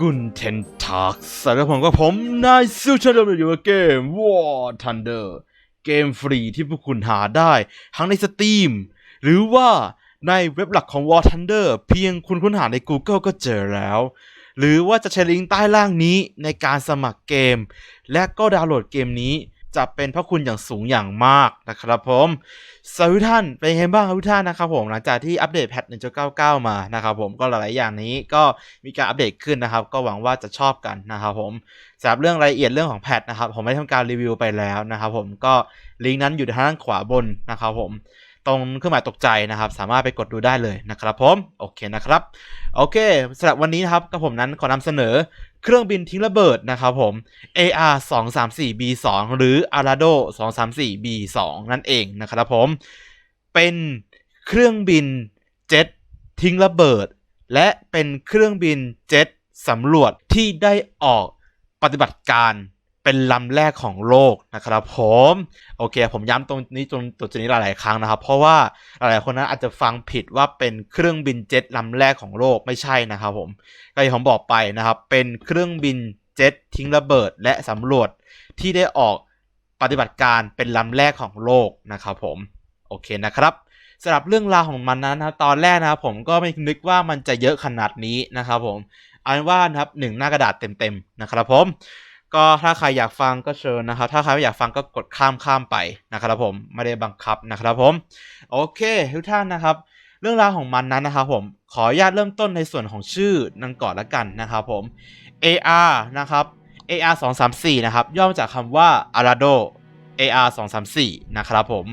กุนเทนทักสารบผมก็ผม นายซิลชันเดอร์อยู่กับเกม War Thunder เกมฟรีที่พวกคุณหาได้ ทั้งในสตรีมหรือว่าในเว็บหลักของ War Thunder เพียงคุณค้นหาใน Google ก็เจอแล้ว หรือว่าจะใช้ลิงก์ใต้ล่างนี้ในการสมัครเกม และก็ดาวน์โหลดเกมนี้ จะเป็นพระคุณอย่างสูงอย่างมากนะครับผมสวัสดีท่านเป็นยังไงบ้างครับทุกท่านนะครับผมหลังจากที่อัปเดตแพท 1.99 มานะครับผมก็หลายๆอย่างนี้ก็มีการอัปเดตขึ้นนะครับ ก็หวังว่าจะชอบกันนะครับผมสำหรับเรื่องรายละเอียดเรื่องของแพทนะครับผมได้ทำการรีวิวไปแล้วนะครับผมก็ลิงก์นั้นอยู่ทางด้านขวาบนนะครับผม ตรงเครื่องหมายตกใจนะครับ สามารถไปกดดูได้เลยนะครับผมโอเคนะครับโอเคสำหรับวันนี้นะครับกับผมนั้นขอนำเสนอเครื่องบินทิ้งระเบิดนะครับผม AR 2 3 4 B 2หรือ Arado 2 3 4 B 2นั่นเองนะครับผม เป็นเครื่องบินเจ็ตทิ้งระเบิด และเป็นเครื่องบินเจ็ตสำรวจที่ได้ออกปฏิบัติการ เป็นลำแรกของโลกนะครับผมโอเค ผมย้ำตรงนี้ตรงตัวนี้หลายๆครั้งนะครับ เพราะว่าหลายๆคนนั้นอาจจะฟังผิดว่าเป็นเครื่องบินเจ็ตลำแรกของโลกไม่ใช่นะครับผมก็อย่างผมบอกไปนะครับ เป็นเครื่องบินเจ็ตทิ้งระเบิดและสำรวจที่ได้ออกปฏิบัติการเป็นลำแรกของโลกนะครับผมโอเคนะครับสำหรับเรื่องราวของมันนั้นนะตอนแรกนะครับผมก็ไม่นึกว่ามันจะเยอะขนาดนี้นะครับผมเอาเป็นว่านะครับหนึ่งหน้ากระดาษเต็มๆนะครับผม ก็ถ้าใครอยากฟังก็เชิญนะครับ ถ้าใครไม่อยากฟังก็กดข้ามข้ามไปนะครับผมไม่ได้บังคับนะครับผมโอเคทุกท่านนะครับ เรื่องราวของมันนั้นนะครับผมขออนุญาตเริ่มต้นในส่วนของชื่อนั้นก่อนละกันนะครับผม AR นะครับ AR 2 3 4นะครับย่อมาจากคำว่า Arado AR 2 3 4นะครับผม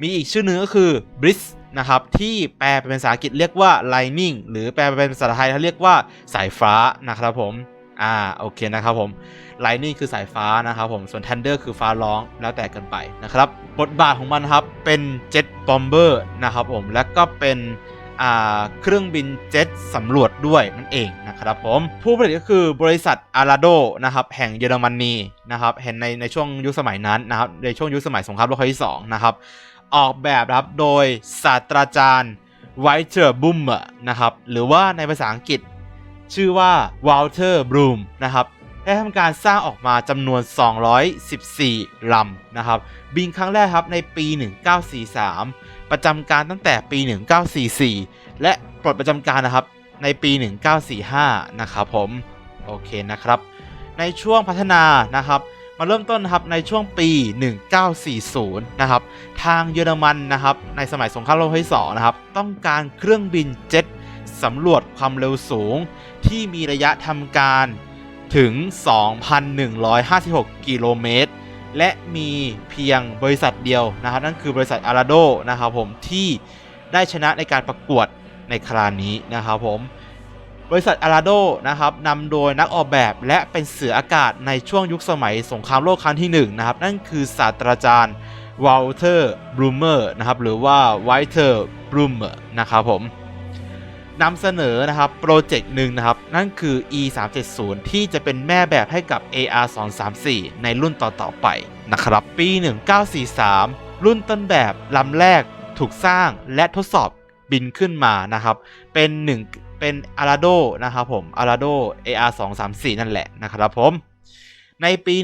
มีอีกชื่อหนึ่งก็คือ Bliss นะครับที่แปลเป็นภาษาอังกฤษเรียกว่า Lightning หรือแปลเป็นภาษาไทยเขาเรียกว่าสายฟ้านะครับผม อ่าโอเคนะครับผมไลนิ่งคือสายฟ้านะครับผมส่วน Thunder คือฟ้าร้องแล้วแต่กันไปนะครับ บทบาทของมันครับเป็นเจ็ตบอมเบอร์นะครับผมและก็เป็นอ่าเครื่องบินเจ็ตสำรวจด้วยนั่นเองนะครับผมผู้ผลิตก็คือบริษัทอาราโดนะครับแห่งเยอรมนีนะครับเห็นในในช่วงยุคสมัยนั้นนะครับในช่วงยุคสมัยสงครามโลกครั้งที่2นะครับออกแบบครับโดยศาสตราจารย์ไวเทอร์บุมนะครับหรือว่าในภาษาอังกฤษ ชื่อว่าวอลเตอร์บรูมนะครับได้ทำการสร้างออกมาจำนวน 214 ลำนะครับ บินครั้งแรกครับในปี 1943 ประจำการตั้งแต่ปี 1944 และปลดประจำการนะครับในปี 1945 นะครับผม โอเคนะครับ ในช่วงพัฒนานะครับ มาเริ่มต้นนะครับในช่วงปี 1940 นะครับ ทางเยอรมันนะครับในสมัยสงครามโลกครั้งที่สองนะครับ ต้องการเครื่องบินเจ็ต สำรวจความเร็วสูงที่มีระยะทำการถึง 2,156 กิโลเมตร และมีเพียงบริษัทเดียวนะครับ นั่นคือบริษัทอาราโดนะครับผมที่ได้ชนะในการประกวดในคราวนี้นะครับผม บริษัทอาราโดนะครับนำโดยนักออกแบบและเป็นเสืออากาศในช่วงยุคสมัยสงครามโลกครั้งที่ 1 นะครับ นั่นคือศาสตราจารย์วอลเตอร์บรูเมอร์นะครับหรือว่าไวเทอร์บรูเมอร์นะครับผม นำเสนอนะครับโปรเจกต์หนึ่งนะครับ นั่นคือ E 3 7 0ที่จะเป็นแม่แบบให้กับ AR 2 3 4ในรุ่นต่อๆไปนะครับ ปี 1943 รุ่นต้นแบบลำแรกถูกสร้างและทดสอบบินขึ้นมานะครับ เป็นหนึ่งเป็นอาราโดนะครับผมอาราโด AR 2 3 4นั่นแหละนะครับผม ในปี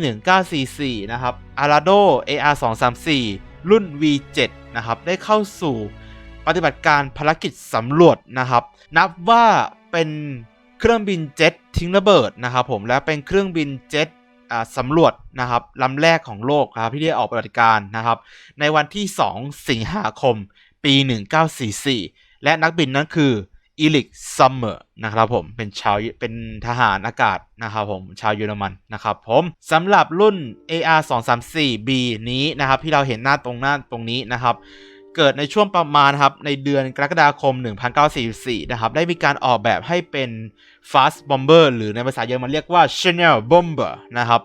1944 นะครับอาราโด AR 2 3 4รุ่น V7 นะครับ ได้เข้าสู่ ปฏิบัติการภารกิจสำรวจนะครับ นับว่าเป็นเครื่องบินเจ็ตทิ้งระเบิดนะครับผมและเป็นเครื่องบินเจ็ตสำรวจนะครับลำแรกของโลกครับที่ได้ออกปฏิบัติการนะครับ ในวันที่ 2 สิงหาคม ปี 1944 และนักบินนั้นคืออีลิกซัมเมอร์นะครับผมเป็นชาวเป็นทหารอากาศนะครับผมชาวเยอรมันนะครับผมสำหรับรุ่น AR 2 3 4 B นี้นะครับที่เราเห็นหน้าตรงหน้าตรงนี้นะครับ เกิดในช่วงประมาณครับในเดือนกรกฎาคม 1944 นะครับ ได้มีการออกแบบให้เป็น Fast Bomber หรือในภาษาเยอรมันเรียกว่า Chanel Bomber นะครับ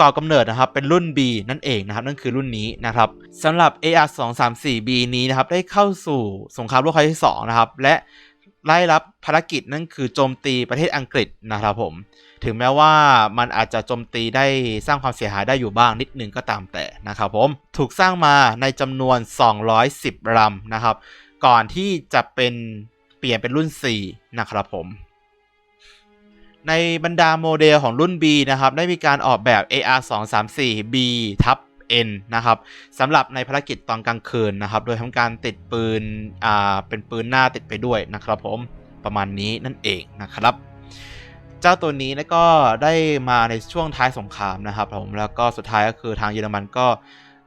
ก่อกำเนิดนะครับเป็นรุ่น B นั่นเองนะครับ นั่นคือรุ่นนี้นะครับสำหรับ AR 2 3 4 B นี้นะครับ ได้เข้าสู่สงครามโลกครั้งที่ 2 นะครับ และไล่รับภารกิจนั่นคือโจมตีประเทศอังกฤษนะครับผม ถึงแม้ว่ามันอาจจะโจมตีได้สร้างความเสียหายได้อยู่บ้างนิดนึงก็ตามแต่นะครับผมถูกสร้างมาในจำนวน 210ลำนะครับ ก่อนที่จะเป็นเปลี่ยนเป็นรุ่น 4 นะครับผม ในบรรดาโมเดลของรุ่น B นะครับ ได้มีการออกแบบ AR 2 3 4 B ทับ N นะครับสำหรับในภารกิจตอนกลางคืนนะครับ โดยทำการติดปืนอ่าเป็นปืนหน้าติดไปด้วยนะครับผมประมาณนี้นั่นเองนะครับ เจ้าตัวนี้แล้วก็ได้มาในช่วงท้ายสงครามนะครับผมแล้วก็สุดท้ายก็คือทางเยอรมันก็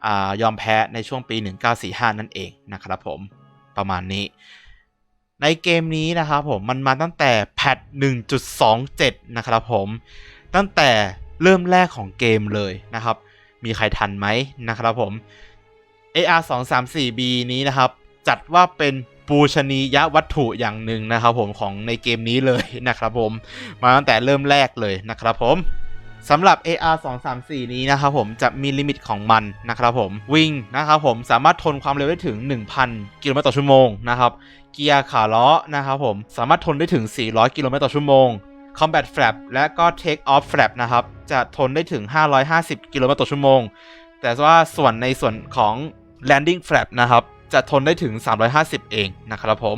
อยอมแพ้ในช่วงปี 1945 นั่นเองนะครับผมประมาณนี้ ในเกมนี้นะครับผมมันมาตั้งแต่แพท 1.27 นะครับผมตั้งแต่เริ่มแรกของเกมเลยนะครับ มีใครทันไหมนะครับผม AR 2 3 4 B นี้นะครับ จัดว่าเป็น ปูชนียวัตถุอย่างหนึ่งนะครับผมของในเกมนี้เลยนะครับผมมาตั้งแต่เริ่มแรกเลยนะครับผมสำหรับ AR 2 3 4 นี้นะครับผมจะมีลิมิตของมันนะครับผมวิ่งนะครับผมสามารถทนความเร็วได้ถึง 1,000 กิโลเมตรต่อชั่วโมงนะครับเกียร์ขาล้อนะครับผมสามารถทนได้ถึง 400 กิโลเมตรต่อชั่วโมง Combat Flap และก็ Take Off Flap นะครับจะทนได้ถึง 550 กิโลเมตรต่อชั่วโมง แต่ว่าส่วนในส่วนของ Landing Flap นะครับ จะทนได้ถึง 350 เองนะครับผม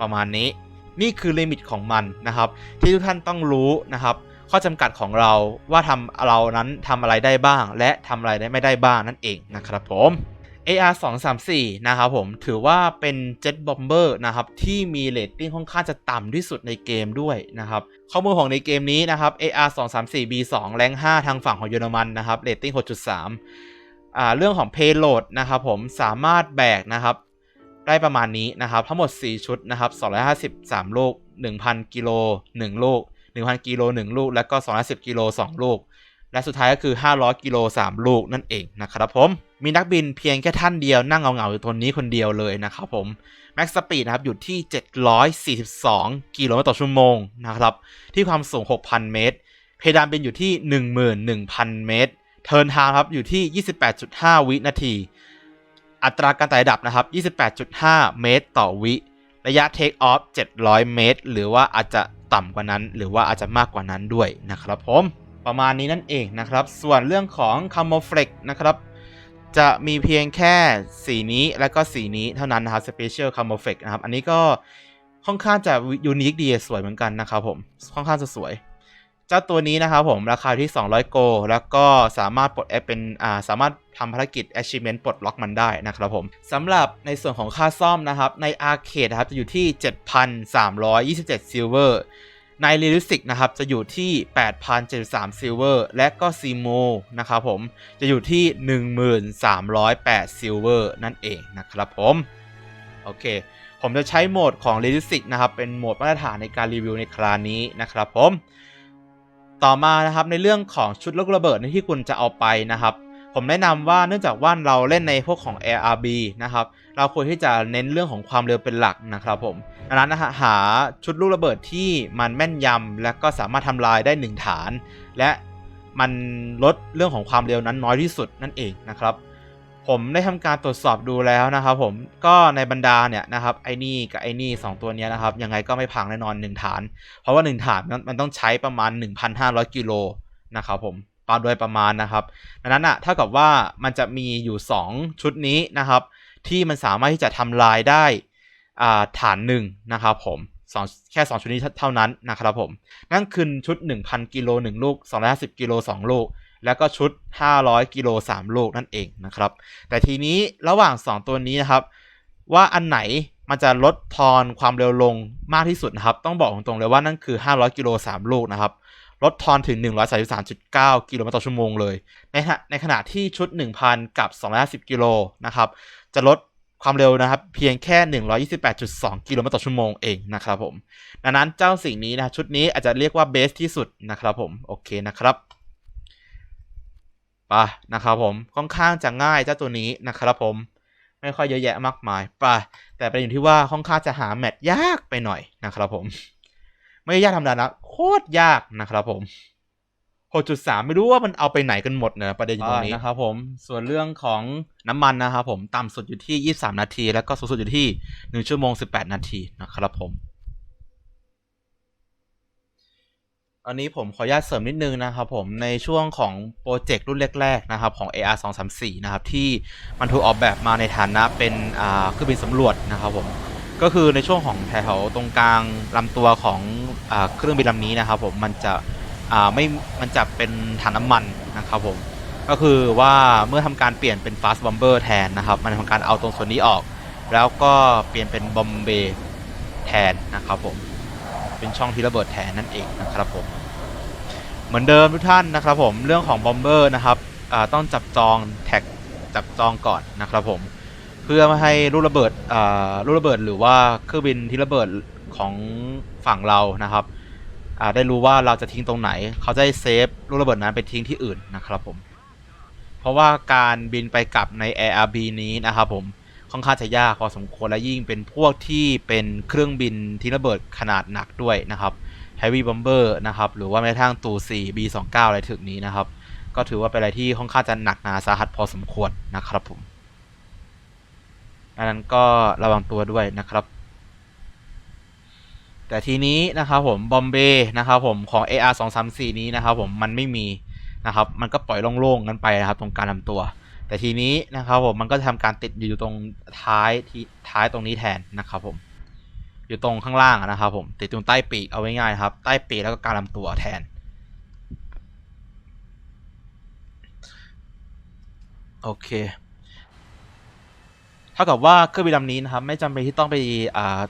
ประมาณนี้นี่คือลิมิตของมันนะครับ ที่ทุกท่านต้องรู้นะครับ ข้อจำกัดของเราว่าทำเรานั้นทำอะไรได้บ้าง และทำอะไรได้ไม่ได้บ้างนั่นเองนะครับผม AR 2 3 4นะครับผมถือว่าเป็น Jet Bomber นะครับ ที่มีเรตติ้งค่อนข้างจะต่ำที่สุดในเกมด้วยนะครับ ข้อมูลของในเกมนี้นะครับ AR 2 3 4 B2 แรง5 ทางฝั่งของเยอรมันนะครับเรตติ้ง6.3อ่า เรื่องของ Payload นะครับผมสามารถแบกนะครับได้ประมาณนี้นะครับทั้งหมด 4 ชุดนะครับ253 ลูก 1,000 กิโล 1 ลูก 1,000 กิโล 1 ลูก แล้วก็ 210 กิโล 2 ลูก และสุดท้ายก็คือ 500 กิโล 3 ลูกนั่นเองนะครับผม มีนักบินเพียงแค่ท่านเดียวนั่งเงาๆอยู่ตรงนี้คนเดียวเลยนะครับผม แม็กซ์สปีดนะครับอยู่ที่ 742 กิโลเมตรต่อชั่วโมงนะครับ ที่ความสูง 6,000 เมตร เพดานบินอยู่ที่ 11,000 เมตร เทิร์นไทม์ครับอยู่ที่ 28.5 วินาที อัตราการไต่ระดับนะครับ 28.5 เมตรต่อวิ ระยะเทคออฟ700 เมตร หรือว่าอาจจะต่ำกว่านั้น หรือว่าอาจจะมากกว่านั้นด้วยนะครับผมประมาณนี้นั่นเองนะครับ ส่วนเรื่องของ Camouflage นะครับ จะมีเพียงแค่สีนี้และก็สีนี้เท่านั้นนะครับ Special Camouflage นะครับ อันนี้ก็ค่อนข้างจะยูนิคดีสวยเหมือนกันนะครับผม ค่อนข้างจะสวย เจ้าตัวนี้นะครับผมราคาที่ 200 โก แล้วก็สามารถปลดแอปเป็นอ่าสามารถทำภารกิจ achievement ปลดล็อกมันได้นะครับผมสำหรับในส่วนของค่าซ่อมนะครับ ในอาร์เคดนะครับจะอยู่ที่ 7,327ซิลเวอร์ในเรีลิสติกนะครับจะอยู่ที่ 8,073ซิลเวอร์และก็ซีโมนะครับผมจะอยู่ที่ 1,308ซิลเวอร์นั่นเองนะครับผมโอเค ผมจะใช้โหมดของ Realistic นะครับเป็นโหมดมาตรฐานในการรีวิวในคราวนี้นะครับผม ต่อมานะครับในเรื่องของชุดลูกระเบิดที่คุณจะเอาไปนะครับผมแนะนำว่าเนื่องจากว่าเราเล่นในพวกของ ARB นะครับ เราควรที่จะเน้นเรื่องของความเร็วเป็นหลักนะครับผมดังนั้นนะฮะหาชุดลูกระเบิดที่มันแม่นยำและก็สามารถทำลายได้หนึ่งฐาน และมันลดเรื่องของความเร็วนั้นน้อยที่สุดนั่นเองนะครับ ผมได้ทำการตรวจสอบดูแล้วนะครับผมก็ในบรรดาเนี่ยนะครับไอ้นี่กับไอ้นี่สองตัวนี้นะครับยังไงก็ไม่พังแน่นอนหนึ่งฐาน เพราะว่าหนึ่งฐานมันมันต้องใช้ประมาณ 1,500 กิโลนะครับผมปาโดยประมาณนะครับดังนั้นอะเท่ากับว่ามันจะมีอยู่ 2 ชุดนี้นะครับ ที่มันสามารถที่จะทำลายได้อ่าฐานหนึ่งนะครับผมสองแค่ 2 ชุดนี้เท่านั้นนะครับผมนั่นคือชุด 1,000 กิโล 1 ลูก 250 กิโล 2 ลูก แล้วก็ชุด 500 กิโล 3 ลูกนั่นเองนะครับ แต่ทีนี้ระหว่าง 2 ตัวนี้นะครับ ว่าอันไหนมันจะลดทอนความเร็วลงมากที่สุดนะครับ ต้องบอกตรงๆเลยว่านั่นคือ 500 กิโล 3 ลูกนะครับ ลดทอนถึง 133.9 กิโลเมตรต่อชั่วโมงเลย ในขณะในขณะที่ชุด 1,000 กับ 250 กิโลนะครับ จะลดความเร็วนะครับ เพียงแค่ 128.2 กิโลเมตรต่อชั่วโมงเองนะครับผม ดังนั้นเจ้าสิ่งนี้นะชุดนี้อาจจะเรียกว่าเบสที่สุดนะครับผม โอเคนะครับ ไปนะครับผมค่อนข้างจะง่ายเจ้าตัวนี้นะครับผม ไม่ค่อยเยอะแยะมากมายไปแต่ประเด็นอยู่ที่ว่าค่อนข้างจะหาแมทยากไปหน่อยนะครับผม ไม่ยากธรรมดานะโคตรยากนะครับผม6.3 ไม่รู้ว่ามันเอาไปไหนกันหมดเนะประเด็นอยู่ตรงนี้นะครับผมส่วนเรื่องของน้ำมันนะครับผมต่ำสุดอยู่ที่ 23 นาที แล้วก็สูงสุดอยู่ที่ 1 ชั่วโมง 18 นาทีนะครับผม อันนี้ผมขออนุญาตเสริมนิดนึงนะครับผมในช่วงของโปรเจกต์รุ่นแรกๆนะครับของ AR 234นะครับที่มันถูกออกแบบมาในฐานะเป็นอ่าเครื่องบินสำรวจนะครับผมก็คือในช่วงของแถวตรงกลางลำตัวของอาเครื่องบินลำนี้นะครับผมมันจะอ่าไม่มันจะเป็นถังน้ำมันนะครับผมก็คือว่าเมื่อทำการเปลี่ยนเป็น fast bomber แทนนะครับมันทำการเอาตรงส่วนนี้ออก แล้วก็เปลี่ยนเป็นบอมเบย์แทนนะครับผม เป็นช่องที่ระเบิดแทนนั่นเองนะครับผม เหมือนเดิมทุกท่านนะครับผมเรื่องของบอมเบอร์นะครับต้องจับจองแท็กจับจองก่อนนะครับผมเพื่อไม่ให้ลูกระเบิดลูกระเบิดหรือว่าเครื่องบินที่ระเบิดของฝั่งเรานะครับได้รู้ว่าเราจะทิ้งตรงไหน เขาจะได้เซฟลูกระเบิดนั้นไปทิ้งที่อื่นนะครับผม เพราะว่าการบินไปกลับใน ARB นี้นะครับผม ค่อนข้างจะยากพอสมควรและยิ่งเป็นพวกที่เป็นเครื่องบินที่ระเบิดขนาดหนักด้วยนะครับ Heavy Bomber นะครับหรือว่าแม้กระทั่งตู4 B29 อะไรถึงนี้นะครับ ก็ถือว่าเป็นอะไรที่ค่อนข้างจะหนักหนาสาหัสพอสมควรนะครับผมดังนั้นก็ระวังตัวด้วยนะครับแต่ทีนี้นะครับผมบอมเบย์นะครับผมของ AR 2 3 4นี้นะครับผมมันไม่มีนะครับมันก็ปล่อยโล่งๆกันไปนะครับตรงการลำตัว แต่ทีนี้นะครับผมมันก็จะทำการติดอยู่ตรงท้ายที่ท้ายตรงนี้แทนนะครับผม อยู่ตรงข้างล่างนะครับผมติดตรงใต้ปีกเอาไว้ง่ายครับ ใต้ปีกแล้วก็การลำตัวแทน โอเคเท่ากับว่าเครื่องบินลำนี้นะครับไม่จำเป็นที่ต้องไป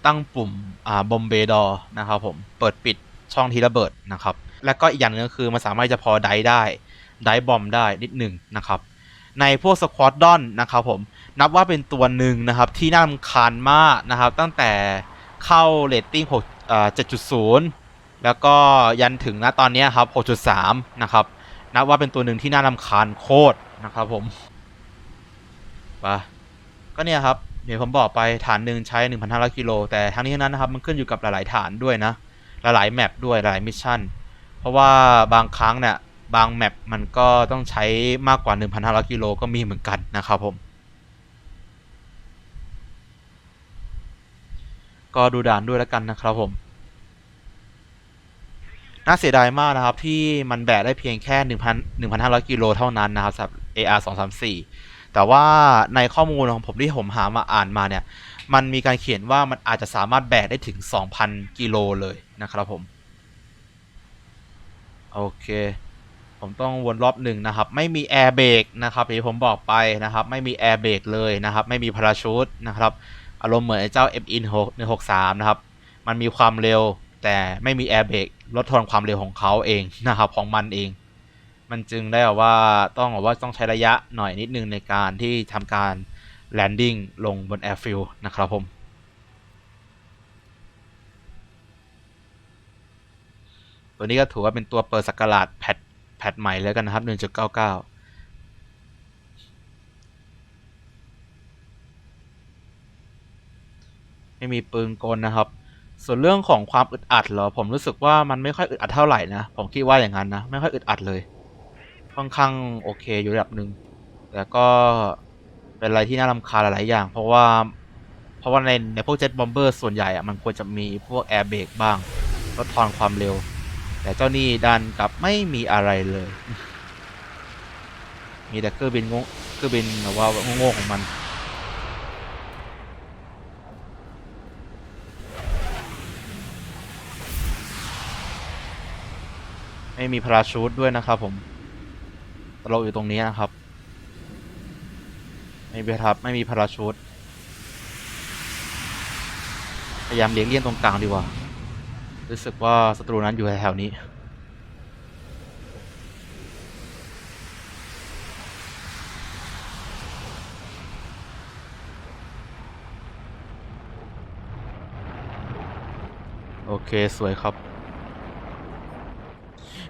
ตั้งปุ่มอบอมเบดอนะครับผมเปิดปิดช่องทีระเบิดนะครับ และก็อีกอย่างหนึงคือมันสามารถจะพอไดได้ไดบอมได้นิดหนึ่งนะครับ ในพวกสควอตดอนนะครับผมนับว่าเป็นตัวหนึ่งนะครับที่น่ารำคาญมากนะครับ ตั้งแต่เข้าเรตติ้ง6เอ่า7.0 แล้วก็ยันถึงณตอนนี้ครับ 6.3 นะครับ นับว่าเป็นตัวหนึ่งที่น่ารำคาญโคตรนะครับผมไปก็เนี่ยครับเดี๋ยวผมบอกไปฐานหนึ่งใช้ 1,500 กิโล แต่ทั้งนี้ทั้งนั้นนะครับ มันขึ้นอยู่กับหลาย ๆ ฐานด้วยนะ หลายๆแมปด้วยหลายๆมิชชั่น เพราะว่าบางครั้งเนี่ย บางแมปมันก็ต้องใช้มากกว่า 1,500 กิโลก็มีเหมือนกันนะครับผม ก็ดูด่านด้วยแล้วกันนะครับผม น่าเสียดายมากนะครับที่มันแบกได้เพียงแค่ 1,000 1,500 กิโลเท่านั้นนะครับสำหรับ AR 234 แต่ว่าในข้อมูลของผมที่ผมหามาอ่านมาเนี่ย มันมีการเขียนว่ามันอาจจะสามารถแบกได้ถึง 2,000 กิโลเลยนะครับผม โอเค ผมต้องวนรอบหนึ่งนะครับ ไม่มีแอร์เบรกนะครับอย่างที่ผมบอกไปนะครับ ไม่มีแอร์เบรกเลยนะครับ ไม่มีพาราชูตนะครับอารมณ์เหมือนไอ้เจ้า MI 163 นะครับ มันมีความเร็วแต่ไม่มีแอร์เบรกลดทอนความเร็วของเขาเองนะครับของมันเอง มันจึงได้แบบว่าต้องบอกว่าต้องใช้ระยะหน่อยนิดนึงในการที่ทำการแลนดิ้งลงบนแอร์ฟิลนะครับผมตัวนี้ก็ถือว่าเป็นตัวเปิดสกราชแพท พทใหม่แล้วกันนะครับ 1.99ไม่มีปืนกลนะครับ ส่วนเรื่องของความอึดอัดเหรอ ผมรู้สึกว่ามันไม่ค่อยอึดอัดเท่าไหร่นะ ผมคิดว่าอย่างนั้นนะ ไม่ค่อยอึดอัดเลย ค่อนข้างโอเคอยู่ระดับหนึ่งแต่ก็เป็นอะไรที่น่ารำคาญหลาย ๆ อย่าง เพราะว่า เพราะว่าในในพวกเจ็ตบอมเบอร์ส่วนใหญ่อะมันควรจะมีพวกแอร์เบรกบ้างลดทอนความเร็ว แต่เจ้านี่ดันกลับไม่มีอะไรเลย มีแต่เครื่องบินงงเครื่องบินแบบว่าโง่ของมันไม่มีพาราชูตด้วยนะครับผมตลกอยู่ตรงนี้นะครับ ไม่มีครับไม่มีพาราชูตพยายามเลี้ยงเลี่ยงตรงกลางดีกว่า รู้สึกว่าศัตรูนั้นอยู่แถวๆนี้ โอเคสวยครับ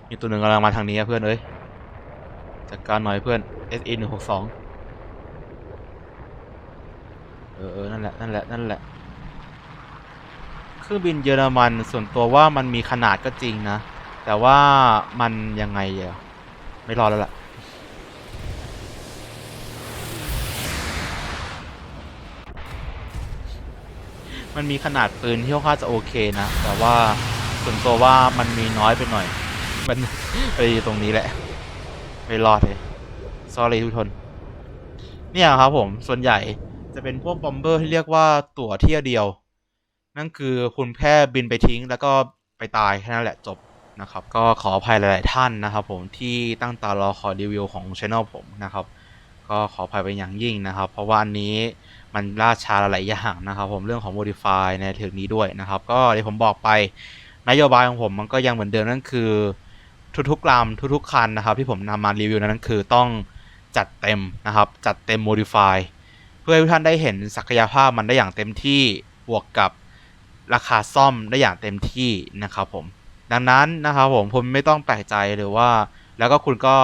มีตัวหนึ่งกำลังมาทางนี้เพื่อนเอ้ย จัดการหน่อยเพื่อน SE 1 6 2เออเออนั่นแหละ นั่นแหละ นั่นแหละ รื่องบินเยอรมันส่วนตัวว่ามันมีขนาดก็จริงนะ แต่ว่ามันยังไงอะไม่รอแล้วล่ะมันมีขนาดปืนที่ค่อนข้างจะโอเคนะ แต่ว่าส่วนตัวว่ามันมีน้อยไปหน่อย มันไปตรงนี้แหละ ไม่รอดเลย sorry ทุกคนเนี่ยครับผม ส่วนใหญ่จะเป็นพวกบอมเบอร์ที่เรียกว่าตั๋วเที่ยวเดียว นั่นคือคุณแค่บินไปทิ้ง แล้วก็ไปตายแค่นั้นแหละจบนะครับ ก็ขออภัยหลาย ๆ ท่านนะครับผมที่ตั้งตารอคอยรีวิวของช anel ผมนะครับ ก็ขออภัยเป็นอย่างยิ่งนะครับ เพราะว่าอันนี้มันล่าช้าหลายอย่างนะครับ ผมเรื่องของ modify ในถึงนี้ด้วยนะครับ ก็ที่ผมบอกไปนโยบายของผมมันก็ยังเหมือนเดิมนั่นคือ ทุกๆลำทุกๆคันนะครับ ที่ผมนำมารีวิวนั้นคือต้องจัดเต็มนะครับ จัดเต็ม modify เพื่อให้ทุกท่านได้เห็นศักยภาพมันได้อย่างเต็มที่บวกกับ ราคาซ่อมได้อย่างเต็มที่นะครับผม ดังนั้นนะครับผมผมไม่ต้องแปลกใจหรือว่า แล้วก็คุณก็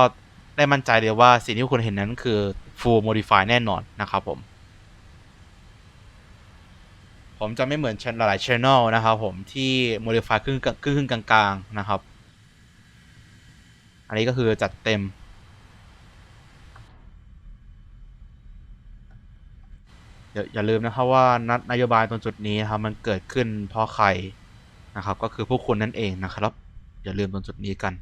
ได้มั่นใจเลยว่าสิ่งที่คุณเห็นนั้นคือ full modify แน่นอนนะครับผม ผมจะไม่เหมือนหลายๆ channel นะครับผมที่ modify ครึ่งครึ่งกลางๆนะครับ อันนี้ก็คือจัดเต็ม อย่าอย่าลืมนะครับว่านัดนโยบายตรงจุดนี้นะครับมันเกิดขึ้นเพราะใครนะครับ ก็คือพวกคุณนั่นเองนะครับ อย่าลืมตรงจุดนี้กัน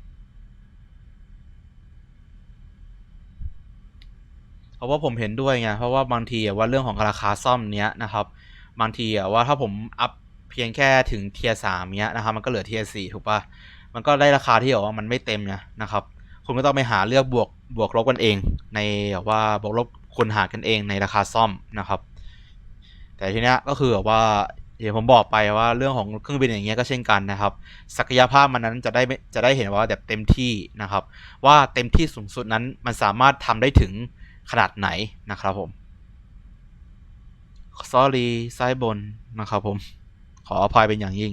เพราะว่าผมเห็นด้วยไงเพราะว่าบางทีว่าเรื่องของราคาซ่อมเนี้ยนะครับบางทีว่าถ้าผมอัพเพียงแค่ถึงเทียสามเนี้ยนะครับมันก็เหลือเทียสี่ถูกปะมันก็ได้ราคาที่แบบว่ามันไม่เต็มไงนะครับ คุณก็ต้องไปหาเลือกบวกบวกลบกันเอง ในแบบว่าบวกลบคุณหากันเองในราคาซ่อมนะครับ แต่ทีเนี้ยก็คือแบบว่าอย่างผมบอกไปว่าเรื่องของเครื่องบินอย่างเงี้ยก็เช่นกันนะครับ ศักยภาพมันนั้นจะได้จะได้เห็นว่าแบบเต็มที่นะครับ ว่าเต็มที่สูงสุดนั้นมันสามารถทำได้ถึงขนาดไหนนะครับผม sorry ซ้ายบนนะครับผม ขออภัยเป็นอย่างยิ่ง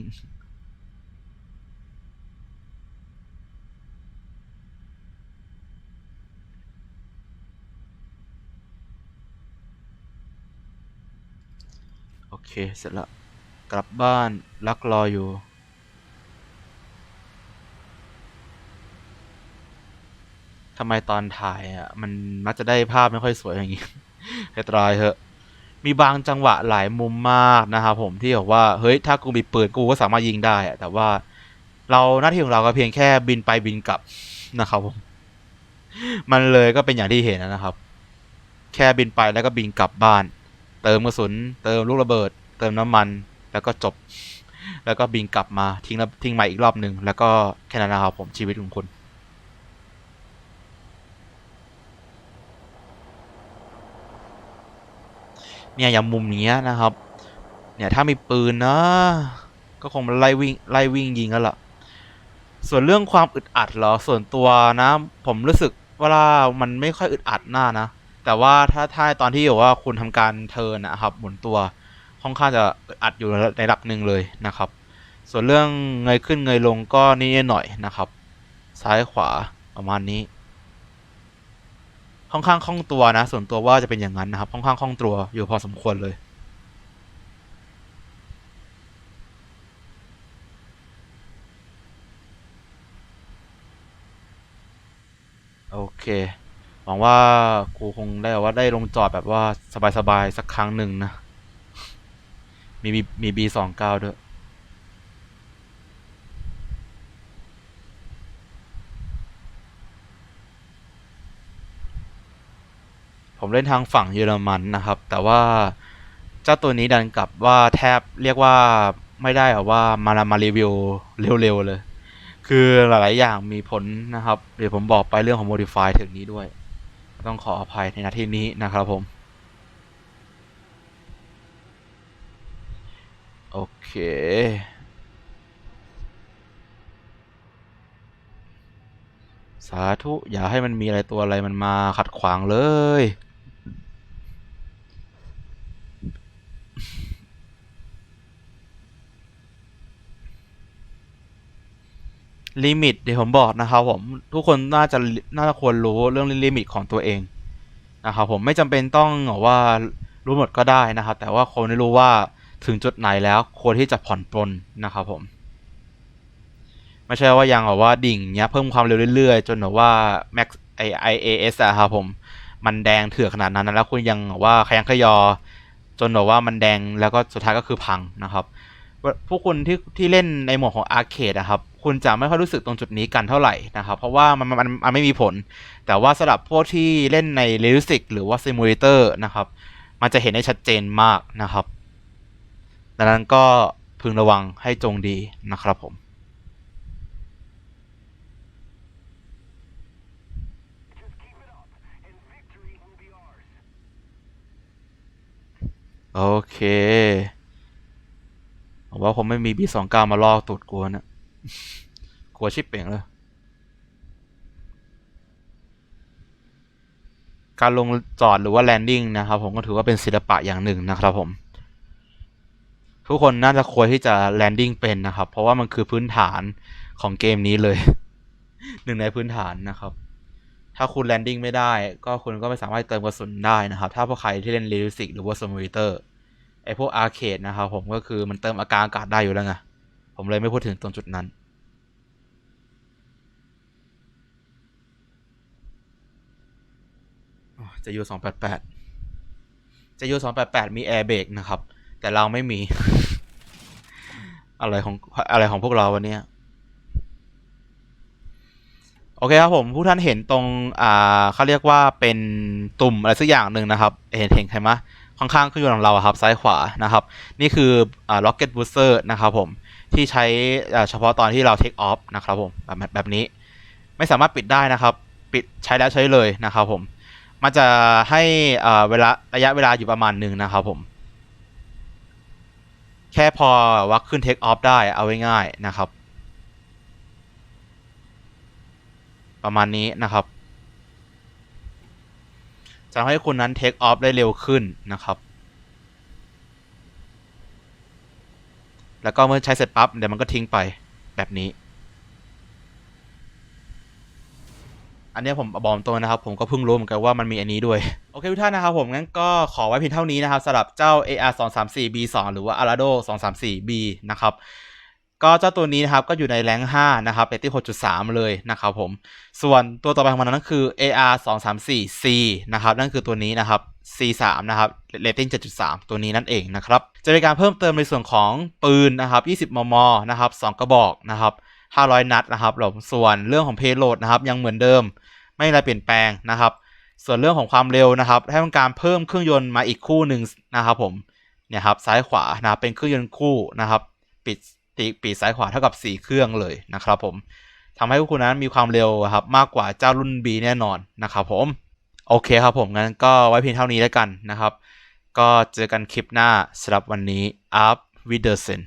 เคเสร็จแล้วกลับบ้านรักรออยู่ ทำไมตอนถ่ายอะ มันมักจะได้ภาพไม่ค่อยสวยอย่างงี้ให้ตรายเถอะ มีบางจังหวะหลายมุมมากนะครับผมที่บอกว่า เฮ้ย ถ้ากูมีปืนกูก็สามารถยิงได้อะแต่ว่าเราหน้าที่ของเราก็เพียงแค่บินไปบินกลับนะครับผม มันเลยก็เป็นอย่างที่เห็นนะครับ แค่บินไปแล้วก็บินกลับบ้าน เติมกระสุน เติมลูกระเบิด เติมน้ำมันแล้วก็จบ แล้วก็บินกลับมาทิ้งแล้วทิ้งใหม่อีกรอบหนึ่งแล้วก็แค่นั้นนะครับผมชีวิตของคุณเนี่ยอย่างมุมนี้นะครับ เนี่ยถ้ามีปืนนะ ก็คงไล่วิ่งไล่วิ่งยิงกันละส่วนเรื่องความอึดอัดเหรอส่วนตัวนะ ผมรู้สึกว่ามันไม่ค่อยอึดอัดหน้านะ แต่ว่าถ้าถ้าตอนที่บอกว่าคุณทำการเทิร์นนะครับหมุนตัว ค่อนข้างจะอัดอยู่ในระดับหนึ่งเลยนะครับ ส่วนเรื่องเงยขึ้นเงยลงก็นิดหน่อยนะครับ ซ้ายขวาประมาณนี้ ค่อนข้างคล่องตัวนะ ส่วนตัวว่าจะเป็นอย่างนั้นนะครับ ค่อนข้างคล่องตัวอยู่พอสมควรเลยโอเค หวังว่ากูคงได้ว่าได้ลงจอดแบบว่าสบายๆสักครั้งหนึ่งนะ มีมีมีบีสองเก้าด้วยผมเล่นทางฝั่งเยอรมันนะครับ แต่ว่าเจ้าตัวนี้ดันกลับว่าแทบเรียกว่าไม่ได้แบบว่ามามารีวิวเร็วๆเลย คือหลายๆอย่างมีผลนะครับ เดี๋ยวผมบอกไปเรื่องของ modify ถึงนี้ด้วย ต้องขออภัยในนาทีนี้นะครับผม โอเค สาธุ อย่าให้มันมีอะไรตัวอะไรมันมาขัดขวางเลย ลิมิตเดี๋ยวผมบอกนะครับผม ทุกคนน่าจะน่าจะควรรู้เรื่องลิมิตของตัวเองนะครับผมไม่จำเป็นต้องบอว่ารู้หมดก็ได้นะครับ แต่ว่าคนได้รู้ว่า ถึงจุดไหนแล้วควรที่จะผ่อนปลนนะครับผม ไม่ใช่ว่ายังแบบว่าดิ่งเนี้ยเพิ่มความเร็วเรื่อยๆ จนแบบว่า max ไอ IAS อะครับผม มันแดงเถื่อขนาดนั้นแล้วคุณยังแบบว่าขยันขยอ จนแบบว่ามันแดงแล้วก็สุดท้ายก็คือพังนะครับพวกคุณที่ที่เล่นในหมวดของอาร์เคดนะครับ คุณจะไม่ค่อยรู้สึกตรงจุดนี้กันเท่าไหร่นะครับ เพราะว่ามันมันมันไม่มีผล แต่ว่าสำหรับพวกที่เล่นในเรลิสิกหรือว่าซิมูเลเตอร์นะครับ มันจะเห็นได้ชัดเจนมากนะครับ ดังนั้นก็พึงระวังให้จงดีนะครับผมโอเคผมว่าผมไม่มี B29 มาลอกตูดกลัวนะกลัวชิบเป่งเลยการลงจอดหรือว่าแลนดิ้งนะครับผมก็ถือว่าเป็นศิลปะอย่างหนึ่งนะครับผม ทุกคนน่าจะควรที่จะแลนดิ้งเป็นนะครับ เพราะว่ามันคือพื้นฐานของเกมนี้เลย หนึ่งในพื้นฐานนะครับ ถ้าคุณแลนดิ้งไม่ได้ ก็คุณก็ไม่สามารถเติมกระสุนได้นะครับ ถ้าพวกใครที่เล่นเรลิสิกหรือว่าสมูเตอร์ไอพวกอาร์เคดนะครับผมก็คือมันเติมอาการอากาศได้อยู่แล้วไงผมเลยไม่พูดถึงตรงจุดนั้นจะยูสองแปดแปดจะยูสองแปดแปดมีแอร์เบรกนะครับ แต่เราไม่มี อะไรของอะไรของพวกเราวันนี้โอเคครับผมผู้ท่านเห็นตรงอ่าเขาเรียกว่าเป็นตุ่มอะไรสักอย่างหนึ่งนะครับ เห็นเห็นใช่ไหมข้างๆเครื่อยนต์ของเราครับซ้ายขวานะครับ นี่คืออ่า rocket booster นะครับผมที่ใช้เฉพาะตอนที่เรา take off นะครับผมแบบแบบนี้ ไม่สามารถปิดได้นะครับ ปิดใช้แล้วใช้เลยนะครับผมมันจะให้อ่าเวลาระยะเวลาอยู่ประมาณหนึ่งนะครับผม แค่พอว่าขึ้นเทคออฟได้เอาไว้ง่ายนะครับ ประมาณนี้นะครับจะทำให้คุณนั้นเทคออฟได้เร็วขึ้นนะครับ แล้วก็เมื่อใช้เสร็จปั๊บเดี๋ยวมันก็ทิ้งไปแบบนี้ อันนี้ผมบอกตรงนะครับ ผมก็เพิ่งรู้เหมือนกันว่ามันมีอันนี้ด้วย โอเคทุกท่านนะครับผมงั้นก็ขอไว้เพียงเท่านี้นะครับสำหรับเจ้า AR 2 3 4 B 2หรือว่า Arado 2 3 4 B นะครับก็เจ้าตัวนี้นะครับก็อยู่ในแรง5นะครับเรตติ้ง6.3 เลยนะครับผม ส่วนตัวต่อไปของมันนั้นคือ AR 2 3 4 C นะครับนั่นคือตัวนี้นะครับ C 3นะครับเรตติ้ง7.3 ตัวนี้นั่นเองนะครับจะเป็นการเพิ่มเติมในส่วนของปืนนะครับ20 มม นะครับ 2 กระบอกนะครับ 500 นัดนะครับผมส่วนเรื่องของเพโลดนะครับยังเหมือนเดิม ไม่มีอะไรเปลี่ยนแปลงนะครับ ส่วนเรื่องของความเร็วนะครับให้ต้องการเพิ่มเครื่องยนต์มาอีกคู่หนึ่งนะครับผมเนี่ยครับซ้ายขวานะครับเป็นเครื่องยนต์คู่นะครับ ปิดตีปีกซ้ายขวาเท่ากับ 4 เครื่องเลยนะครับผมทำให้คุณนั้นมีความเร็วครับมากกว่าเจ้ารุ่น B แน่นอนนะครับผมโอเคครับผมงั้นก็ไว้เพียงเท่านี้แล้วกันนะครับ ก็เจอกันคลิปหน้าสำหรับวันนี้อัพวิดเดอร์เซน